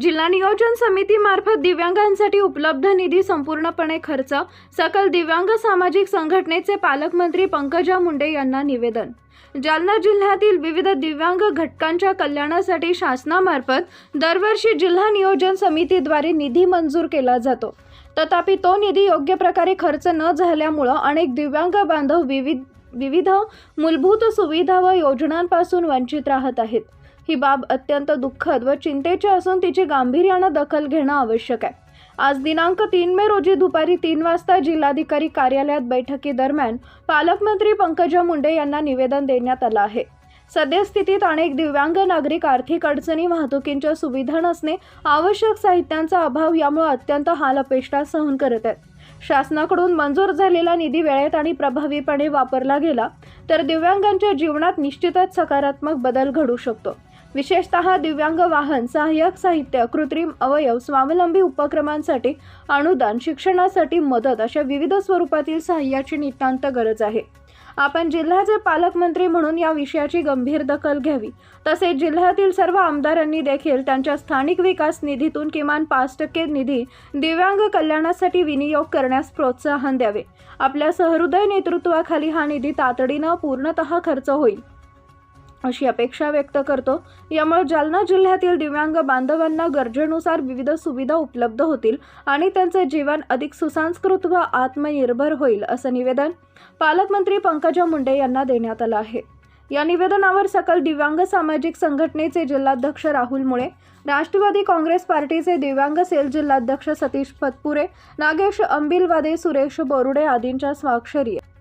जिल्हा नियोजन समितीमार्फत दिव्यांगांसाठी उपलब्ध निधी संपूर्णपणे खर्च सकल दिव्यांग सामाजिक संघटनेचे पालकमंत्री पंकजा मुंडे यांना निवेदन. जालना जिल्ह्यातील विविध दिव्यांग घटकांच्या कल्याणासाठी शासनामार्फत दरवर्षी जिल्हा नियोजन समितीद्वारे निधी मंजूर केला जातो. तथापि तो निधी योग्य प्रकारे खर्च न झाल्यामुळं अनेक दिव्यांग बांधव विविध विविध मूलभूत सुविधा व योजनांपासून वंचित राहत आहेत. ही बाब अत्यंत दुःखद व चिंतेची असून तिची गांभीर्यानं दखल घेणं आवश्यक आहे. आज दिनांक तीन मे रोजी दुपारी तीन वाजता जिल्हाधिकारी कार्यालयात बैठकीदरम्यान पालकमंत्री पंकजा मुंडे यांना निवेदन देण्यात आलं आहे. सद्यस्थितीत अनेक दिव्यांग नागरिक आर्थिक अडचणी वाहतुकींच्या सुविधा नसणे आवश्यक साहित्यांचा अभाव यामुळे अत्यंत हालअपेष्टा सहन करत आहेत. शासनाकडून मंजूर झालेला निधी वेळेत आणि प्रभावीपणे वापरला गेला तर दिव्यांगांच्या जीवनात निश्चितच सकारात्मक बदल घडू शकतो. विशेषतः दिव्यांग वाहन सहाय्यक साहित्य कृत्रिम अवयव स्वावलंबी उपक्रमांसाठी अनुदान शिक्षणासाठी मदत अशा विविध स्वरूपातील सहाय्याची नितांत गरज आहे. आपण जिल्ह्याचे पालकमंत्री म्हणून या विषयाची गंभीर दखल घ्यावी. तसेच जिल्ह्यातील सर्व आमदारांनी देखील त्यांच्या स्थानिक विकास निधीतून किमान पाच टक्के निधी दिव्यांग कल्याणासाठी विनियोग करण्यास प्रोत्साहन द्यावे. आपल्या सहृदय नेतृत्वाखाली हा निधी तातडीनं पूर्णतः खर्च होईल. अशी अपेक्षा व्यक्त करतो. यामुळे जालना जिल्ह्यातील दिव्यांग बांधवांना गरजेनुसार विविध सुविधा उपलब्ध होतील आणि त्यांचे जीवन अधिक सुसंस्कृत व आत्मनिर्भर होईल असं निवेदन पालकमंत्री पंकजा मुंडे यांना देण्यात आलं आहे. या निवेदनावर सकल दिव्यांग सामाजिक संघटनेचे जिल्हाध्यक्ष राहुल मुळे राष्ट्रवादी काँग्रेस पार्टीचे दिव्यांग सेल जिल्हाध्यक्ष सतीश पतपुरे नागेश अंबिलवादे सुरेश बोरुडे आदींच्या स्वाक्षरी आहे